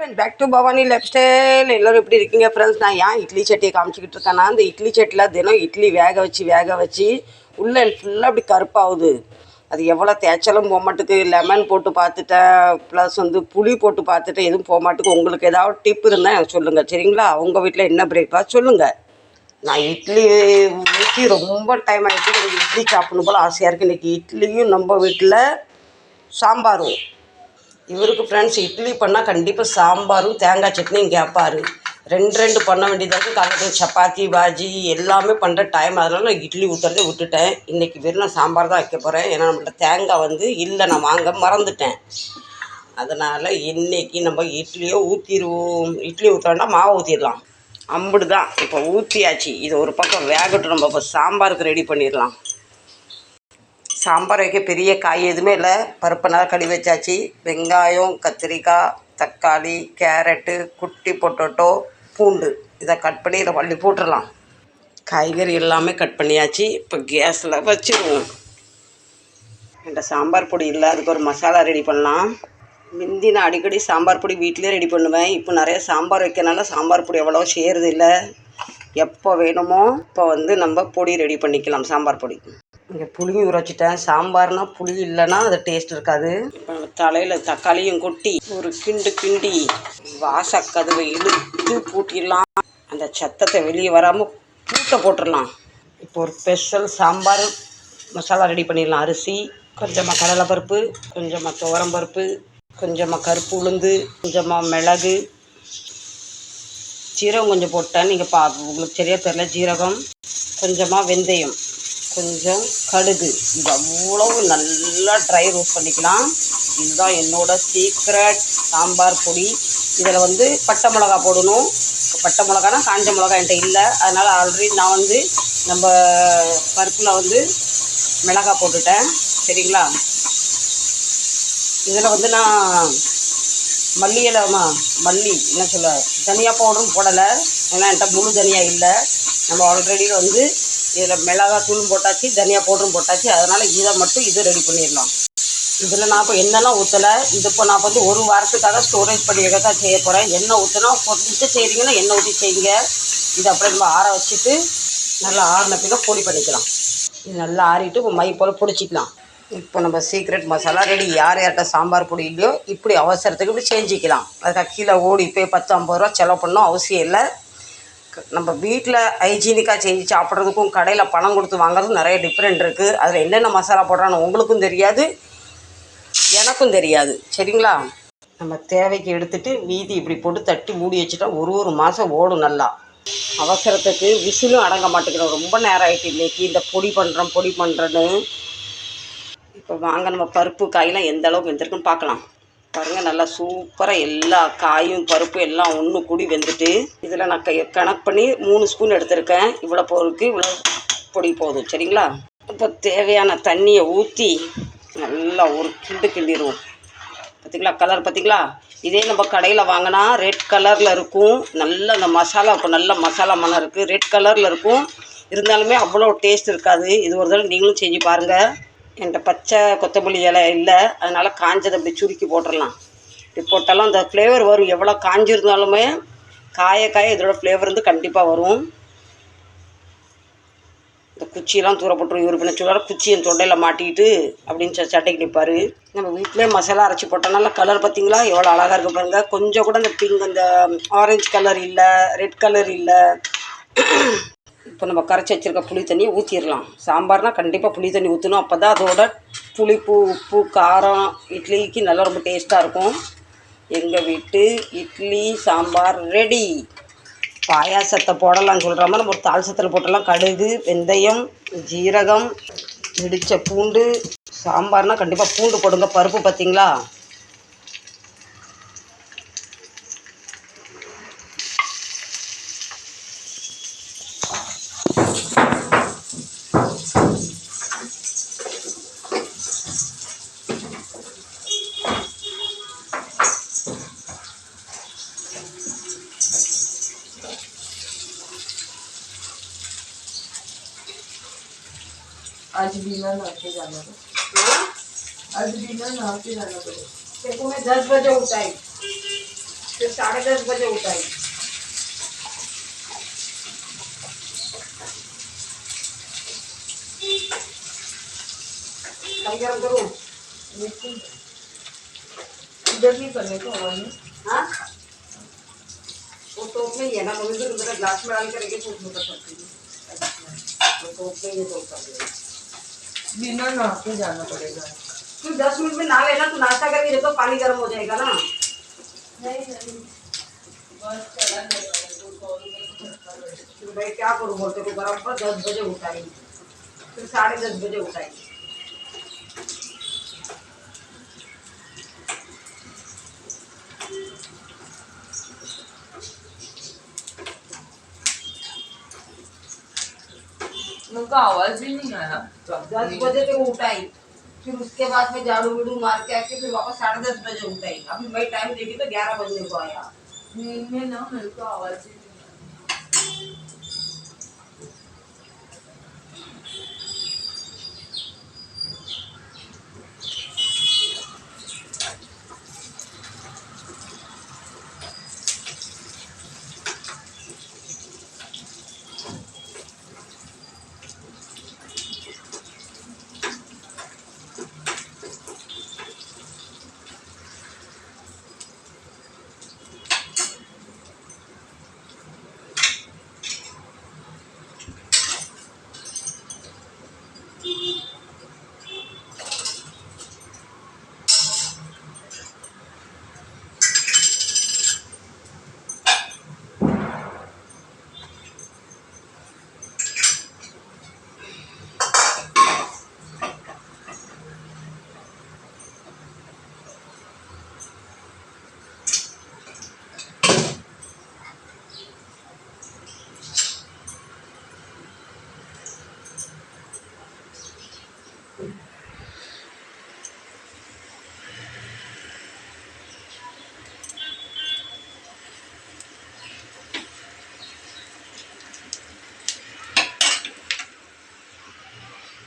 Back to Bhavani lifestyle எல்லோரும் எப்படி இருக்கீங்க ஃப்ரெண்ட்ஸ் நான் ஏன் இட்லி சட்டியை காமிச்சிக்கிட்டு இருக்கேன்னா அந்த இட்லி சட்டியில் தினம் இட்லி வேக வச்சு வேக வச்சு உள்ளே ஃபுல்லாக அப்படி கருப்பாகுது. அது எவ்வளோ தேய்ச்சலும் போக மாட்டுக்கு. லெமன் போட்டு பார்த்துட்டேன். ப்ளஸ் வந்து புளி போட்டு பார்த்துட்டேன். எதுவும் போக மாட்டுக்கு. உங்களுக்கு ஏதாவது டிப் இருந்தால் எனக்கு சொல்லுங்கள் சரிங்களா? உங்கள் வீட்டில் என்ன பிரேக்ஃபாஸ்ட் சொல்லுங்கள் நான் இட்லி ஊற்றி ரொம்ப டைம் ஆகிட்டு எனக்கு இட்லி சாப்பிடணும் போல் ஆசையாக இருக்குது இன்றைக்கி இட்லியும் நம்ம வீட்டில் சாம்பாரும். இவருக்கு ஃப்ரெண்ட்ஸ் இட்லி பண்ணால் கண்டிப்பாக சாம்பாரும் தேங்காய் சட்னியும் கேட்பார் ரெண்டு ரெண்டு பண்ண வேண்டியதாக காலையில் சப்பாத்தி பாஜி எல்லாமே பண்ணுற டைம் அதனால் நான் இட்லி ஊற்றுறதே விட்டுட்டேன். இன்றைக்கி வெறும் நான் சாம்பார் தான் வைக்க போகிறேன் ஏன்னா நம்மள்ட்ட தேங்காய் வந்து இல்லை நான் வாங்க மறந்துட்டேன். அதனால் இன்றைக்கி நம்ம இட்லியோ ஊற்றிடுவோம் இட்லி ஊற்றுறோன்னா மாவு ஊற்றிடலாம் அம்புடு தான் இப்போ ஊற்றியாச்சு இது ஒரு பக்கம் வேகட்டும். நம்ம இப்போ சாம்பாருக்கு ரெடி பண்ணிடலாம். சாம்பார் வைக்க பெரிய காய் எதுவுமே இல்லை. பருப்பு நல்லா கழுவி வச்சாச்சு. வெங்காயம் கத்திரிக்காய் தக்காளி கேரட்டு குட்டி பொட்டோட்டோ பூண்டு. இதை கட் பண்ணி இதை வள்ளி போட்டுடலாம். காய்கறி எல்லாமே கட் பண்ணியாச்சு. இப்போ கேஸில் வச்சிருவோம். என்கிட்ட சாம்பார் பொடி இல்லை. அதுக்கு ஒரு மசாலா ரெடி பண்ணலாம். முந்தி நான் அடிக்கடி சாம்பார் பொடி வீட்டிலே ரெடி பண்ணுவேன். இப்போ நிறைய சாம்பார் வைக்கிறனால சாம்பார் பொடி அவ்வளோ செய்கிறது இல்லை. எப்போ வேணுமோ இப்போ வந்து நம்ம பொடி ரெடி பண்ணிக்கலாம் சாம்பார் பொடி. இங்கே புளியும் ஊற சாம்பார்னா புளி இல்லைன்னா அது டேஸ்ட் இருக்காது. இப்போ தலையில் தக்காளியும் கொட்டி ஒரு கிண்டு கிண்டி வாசக்கதவை இழுத்து பூட்டிடலாம். அந்த சத்தத்தை வெளியே வராமல் பூட்டை போட்டுடலாம். இப்போ ஒரு ஸ்பெஷல் சாம்பார் மசாலா ரெடி பண்ணிடலாம். அரிசி கொஞ்சமாக கடலைப்பருப்பு கொஞ்சமாக துவரம்பருப்பு கொஞ்சமாக கருப்பு உளுந்து கொஞ்சமாக மிளகு ஜீரகம் கொஞ்சம் போட்டேன். நீங்கள் பா உங்களுக்கு சரியாக தெரில ஜீரகம் கொஞ்சமாக வெந்தயம். கொஞ்சம் கடுகு. இது அவ்வளவு நல்லா ட்ரை ரோஸ்ட் பண்ணிக்கலாம். இதுதான் என்னோடய சீக்ரெட் சாம்பார் பொடி. இதில் வந்து பட்டை மிளகா போடணும். பட்டை மிளகானா காஞ்ச மிளகா என்கிட்ட இல்லை. அதனால் ஆல்ரெடி நான் வந்து நம்ம பருப்பில் வந்து மிளகா போட்டுட்டேன். சரிங்களா? இதில் வந்து நான் மல்லி இலமா மல்லி என்ன சொல்ல தனியாக பவுடரும் போடலை. ஏன்னா என்கிட்ட முழு தனியாக இல்லை. நம்ம ஆல்ரெடி வந்து இதில் மிளகாய் தூளும் போட்டாச்சு தனியா பவுடரும் போட்டாச்சு. அதனால் இதை மட்டும் இதை ரெடி பண்ணிடலாம் இதில் நான் இப்போ என்னெல்லாம் ஊற்றலை இது இப்போ நான் வந்து ஒரு வாரத்துக்காக ஸ்டோரேஜ் பண்ணி வைக்க தான் செய்ய போகிறேன் எண்ணெய் ஊற்றினா கொஞ்சம் செய்கிறீங்கன்னா எண்ணெய் ஊற்றி செய்யுங்க? இது அப்படியே நம்ம ஆற வச்சுட்டு நல்லா ஆறின பின்னா பொடி பண்ணிக்கலாம். இது நல்லா ஆறிட்டு இப்போ மை போல் பிடிச்சிக்கலாம். இப்போ நம்ம சீக்ரெட் மசாலா ரெடி யார் யார்கிட்ட சாம்பார் பொடி இல்லையோ இப்படி அவசரத்துக்கு இப்படி செஞ்சுக்கலாம். அதுக்காக கீழே ஓடி போய் பத்து ஐம்பது ரூபா செலவு பண்ணணும் அவசியம் இல்லை. நம்ம வீட்டில் ஹைஜீனிக்காக செஞ்சு சாப்பிட்றதுக்கும் கடையில் பணம் கொடுத்து வாங்குறதுக்கும் நிறைய டிஃப்ரெண்ட் இருக்குது அதில் என்னென்ன மசாலா போடுறான்னு உங்களுக்கும் தெரியாது எனக்கும் தெரியாது. சரிங்களா? நம்ம தேவைக்கு எடுத்துட்டு மீதி இப்படி போட்டு தட்டி மூடி வச்சுட்டா ஒரு ஒரு மாதம் ஓடும் நல்லா. அவசரத்துக்கு விசிலும் அடங்க மாட்டேங்கிறோம். ரொம்ப நேரம் ஆகிட்டு இன்றைக்கி இந்த பொடி பண்ணுறோம் பொடி பண்ணுறேன்னு இப்போ வாங்க நம்ம பருப்பு காயெலாம் எந்த அளவுக்கு வெந்திருக்குன்னு பார்க்கலாம். பாருங்கள் நல்லா சூப்பராக எல்லா காயும் பருப்பு எல்லாம் ஒன்று கூடி வெந்துட்டு இதில் நான் கை கணக்கு பண்ணி மூணு ஸ்பூன் எடுத்திருக்கேன். இவ்வளோ பொருளுக்கு இவ்வளோ பொடி போதும் சரிங்களா? இப்போ தேவையான தண்ணியை ஊற்றி நல்லா ஒரு கிண்டு கிண்டிடுவோம். பார்த்திங்களா கலர் பார்த்திங்களா இதே நம்ம கடையில் வாங்கினா ரெட் கலரில் இருக்கும். நல்ல அந்த மசாலா இப்போ நல்ல மசாலா மனம் இருக்குது ரெட் கலரில் இருக்கும். இருந்தாலுமே அவ்வளோ டேஸ்ட் இருக்காது. இது ஒரு தடவை நீங்களும் செஞ்சு பாருங்கள் என்கிட்ட பச்சை கொத்தமல்லி இலை இல்லை. அதனால் காஞ்சதை அப்படி சுருக்கி போட்டுடலாம். இப்படி போட்டாலும் அந்த ஃப்ளேவர் வரும். எவ்வளோ காஞ்சிருந்தாலுமே காய காய இதோட ஃப்ளேவர் வந்து கண்டிப்பாக வரும். இந்த குச்சியெல்லாம் தூர போட்டுரும். இவர் பின்ன சொல்லுவார் குச்சி என் தொண்டையில் மாட்டிக்கிட்டு அப்படின்னு சொல்லி சட்டைக்கு நிற்பார் நம்ம வீட்டிலே மசாலா அரைச்சி போட்டனால கலர் பார்த்தீங்களா எவ்வளோ அழகாக இருக்கு பாருங்க. கொஞ்சம் கூட அந்த பிங்க் அந்த ஆரஞ்சு கலர் இல்லை ரெட் கலர் இல்லை. இப்போ நம்ம கரைச்சி வச்சிருக்க புளி தண்ணியை ஊற்றிடலாம் சாம்பார்னால் கண்டிப்பாக புளி தண்ணி ஊற்றணும் அப்போ தான் அதோட புளிப்பு உப்பு காரம் இட்லிக்கு நல்லா ரொம்ப டேஸ்ட்டாக இருக்கும். எங்கள் வீட்டு இட்லி சாம்பார் ரெடி பாயாசத்தை போடலாம்னு சொல்கிற மாதிரி நம்ம ஒரு தாள்சத்தில் போட்டலாம் கடுகு வெந்தயம் ஜீரகம் இடித்த பூண்டு. சாம்பார்னால் கண்டிப்பாக பூண்டு போடுங்க. பருப்பு பார்த்தீங்களா आज डिनर ना के जाना तो आज डिनर ना के जाना तो देखो मैं दस बजे उठाई। फिर साढ़े दस बजे उठाई। गरम करूँ? इधर नहीं करने को और नहीं। हाँ? वो टोप में ही है ना मम्मी को मेरा ग्लास में डाल कर एक सूट में कर सकती हूँ। वो टोप में ये टोप कर देगा बिना नहा के जाना पड़ेगा। तू दस मिनट में नहा लेना तू नाश्ता करके देखो पानी गर्म हो जाएगा ना। नहीं नहीं। बस चला फिर भाई क्या करूँ बोलते को गर्म पर दस बजे उठाएँगे फिर साढ़े दस बजे उठाई। उनका आवाज़ भी नहीं आया। दस बजे तक उठाई फिर उसके बाद में झाड़ू विड़ू मार के आके फिर वापस साढ़े दस बजे उठाई अभी मैं टाइम देखी तो ग्यारह बजे को आया। नींद में ना मेरे को आवाज़ ही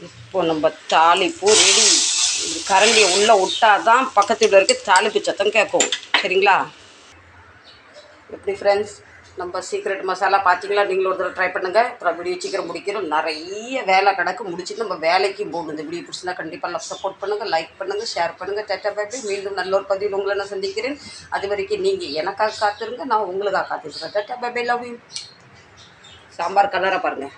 இப்போ நம்ம தாளிப்பு ரெடி கரண்டியை உள்ளே விட்டால் தான் பக்கத்து வீட்டில் இருக்க தாளிப்பு சத்தம் கேட்கும். சரிங்களா? எப்படி ஃப்ரெண்ட்ஸ் நம்ம சீக்ரெட் மசாலா பார்த்தீங்களா நீங்களும் ஒரு தடவை ட்ரை பண்ணுங்கள் அப்புறம் வீடியோ சீக்கிரம் முடிக்கிறோம். நிறைய வேலை கிடக்கு. முடிச்சுட்டு நம்ம வேலைக்கு போகணும். இந்த வீடியோ பிடிச்சினா கண்டிப்பாக நல்லா சப்போர்ட் பண்ணுங்கள் லைக் பண்ணுங்கள் ஷேர் பண்ணுங்கள் டேட்டா பேப்பி மீண்டும் நல்ல ஒரு பதிவில் உங்களை நான் சந்திக்கிறேன். அது வரைக்கும் நீங்கள் எனக்காக காத்திருங்க. நான் உங்களுக்காக காத்திருக்கேன் data baby love you sambar கலராக பாருங்கள்